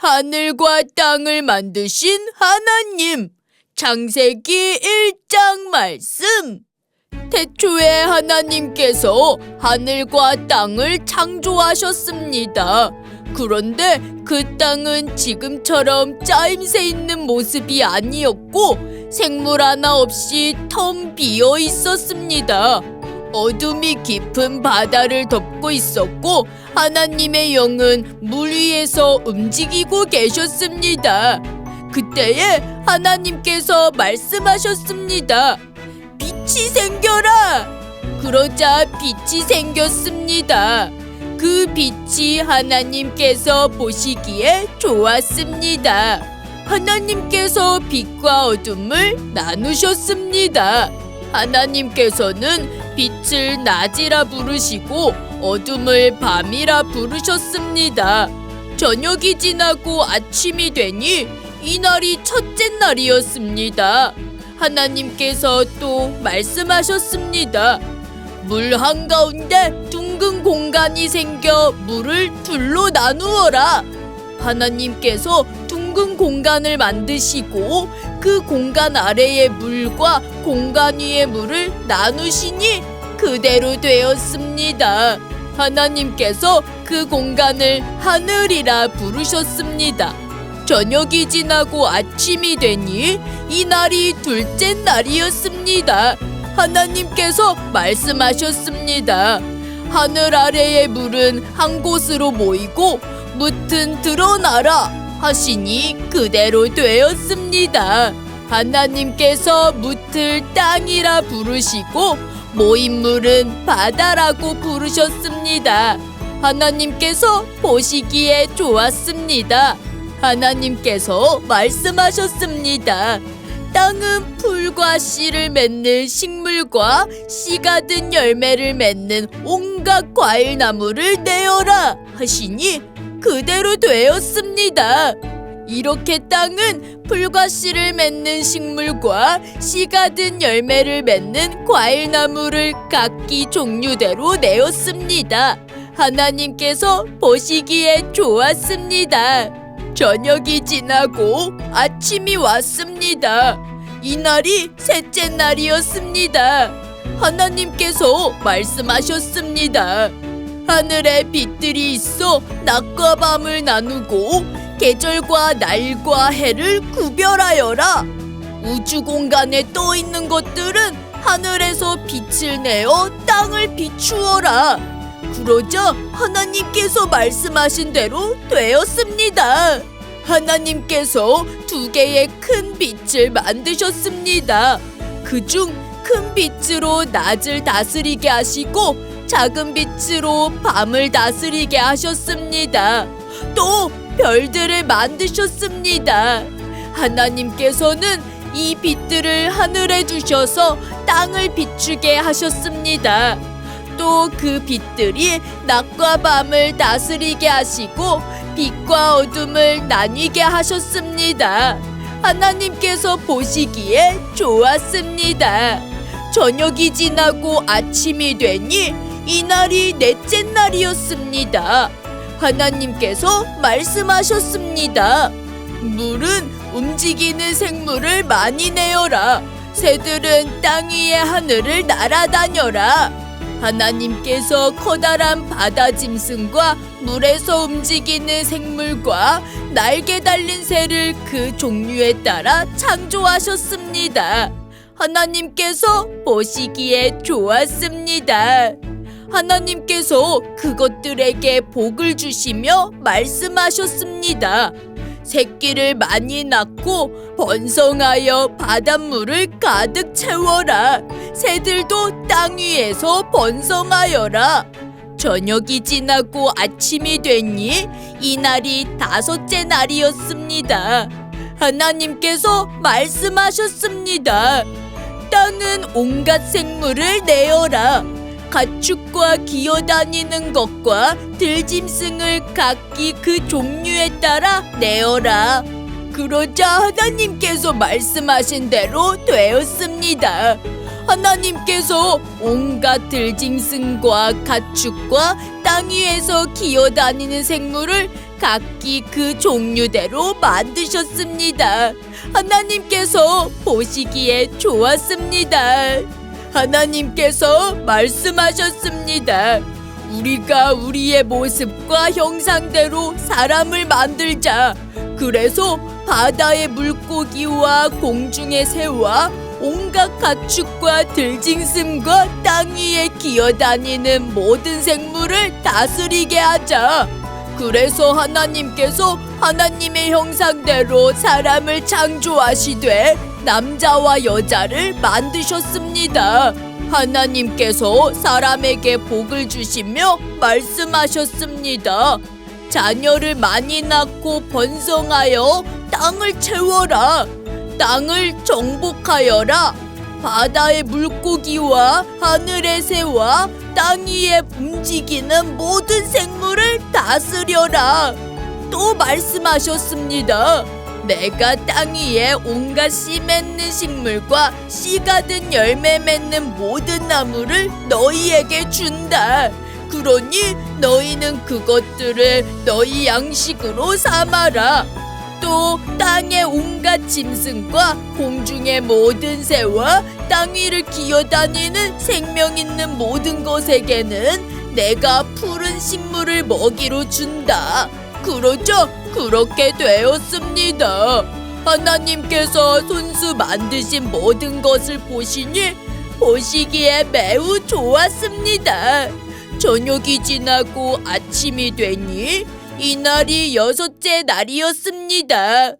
하늘과 땅을 만드신 하나님. 창세기 1장 말씀. 태초에 하나님께서 하늘과 땅을 창조하셨습니다. 그런데 그 땅은 지금처럼 짜임새 있는 모습이 아니었고 생물 하나 없이 텅 비어 있었습니다. 어둠이 깊은 바다를 덮고 있었고 하나님의 영은 물 위에서 움직이고 계셨습니다. 그때에 하나님께서 말씀하셨습니다. 빛이 생겨라! 그러자 빛이 생겼습니다. 그 빛이 하나님께서 보시기에 좋았습니다. 하나님께서 빛과 어둠을 나누셨습니다. 하나님께서는 빛을 낮이라 부르시고 어둠을 밤이라 부르셨습니다. 저녁이 지나고 아침이 되니 이 날이 첫째 날이었습니다. 하나님께서 또 말씀하셨습니다. 물 한가운데 둥근 공간이 생겨 물을 둘로 나누어라. 하나님께서 둥근 공간을 만드시고 그 공간 아래의 물과 공간 위의 물을 나누시니 그대로 되었습니다. 하나님께서 그 공간을 하늘이라 부르셨습니다. 저녁이 지나고 아침이 되니 이 날이 둘째 날이었습니다. 하나님께서 말씀하셨습니다. 하늘 아래의 물은 한 곳으로 모이고 무튼 드러나라 하시니 그대로 되었습니다. 하나님께서 무틀 땅이라 부르시고 모인 물은 바다라고 부르셨습니다. 하나님께서 보시기에 좋았습니다. 하나님께서 말씀하셨습니다. 땅은 풀과 씨를 맺는 식물과 씨가 든 열매를 맺는 온갖 과일 나무를 내어라 하시니 그대로 되었습니다. 이렇게 땅은 풀과 씨를 맺는 식물과 씨가 든 열매를 맺는 과일 나무를 각기 종류대로 내었습니다. 하나님께서 보시기에 좋았습니다. 저녁이 지나고 아침이 왔습니다. 이날이 셋째 날이었습니다. 하나님께서 말씀하셨습니다. 하늘에 빛들이 있어 낮과 밤을 나누고 계절과 날과 해를 구별하여라. 우주 공간에 떠 있는 것들은 하늘에서 빛을 내어 땅을 비추어라. 그러자 하나님께서 말씀하신 대로 되었습니다. 하나님께서 두 개의 큰 빛을 만드셨습니다. 그중 큰 빛으로 낮을 다스리게 하시고 작은 빛으로 밤을 다스리게 하셨습니다. 또 별들을 만드셨습니다. 하나님께서는 이 빛들을 하늘에 두셔서 땅을 비추게 하셨습니다. 또 그 빛들이 낮과 밤을 다스리게 하시고 빛과 어둠을 나뉘게 하셨습니다. 하나님께서 보시기에 좋았습니다. 저녁이 지나고 아침이 되니 이날이 넷째 날이었습니다. 하나님께서 말씀하셨습니다. 물은 움직이는 생물을 많이 내어라. 새들은 땅 위의 하늘을 날아다녀라. 하나님께서 커다란 바다 짐승과 물에서 움직이는 생물과 날개 달린 새를 그 종류에 따라 창조하셨습니다. 하나님께서 보시기에 좋았습니다. 하나님께서 그것들에게 복을 주시며 말씀하셨습니다. 새끼를 많이 낳고 번성하여 바닷물을 가득 채워라. 새들도 땅 위에서 번성하여라. 저녁이 지나고 아침이 되니 이날이 다섯째 날이었습니다. 하나님께서 말씀하셨습니다. 땅은 온갖 생물을 내어라. 가축과 기어다니는 것과 들짐승을 각기 그 종류에 따라 내어라. 그러자 하나님께서 말씀하신 대로 되었습니다. 하나님께서 온갖 들짐승과 가축과 땅 위에서 기어다니는 생물을 각기 그 종류대로 만드셨습니다. 하나님께서 보시기에 좋았습니다. 하나님께서 말씀하셨습니다. 우리가 우리의 모습과 형상대로 사람을 만들자. 그래서 바다의 물고기와 공중의 새와 온갖 가축과 들짐승과 땅 위에 기어다니는 모든 생물을 다스리게 하자. 그래서 하나님께서 하나님의 형상대로 사람을 창조하시되 남자와 여자를 만드셨습니다. 하나님께서 사람에게 복을 주시며 말씀하셨습니다. 자녀를 많이 낳고 번성하여 땅을 채워라. 땅을 정복하여라. 바다의 물고기와 하늘의 새와 땅 위에 움직이는 모든 생물을 다스려라. 또 말씀하셨습니다. 내가 땅 위에 온갖 씨 맺는 식물과 씨 가 든 열매 맺는 모든 나무를 너희에게 준다. 그러니 너희는 그것들을 너희 양식으로 삼아라. 또 땅의 온갖 짐승과 공중의 모든 새와 땅 위를 기어다니는 생명 있는 모든 것에게는 내가 푸른 식물을 먹이로 준다. 그러죠? 그렇게 되었습니다. 하나님께서 손수 만드신 모든 것을 보시니 보시기에 매우 좋았습니다. 저녁이 지나고 아침이 되니 이날이 여섯째 날이었습니다.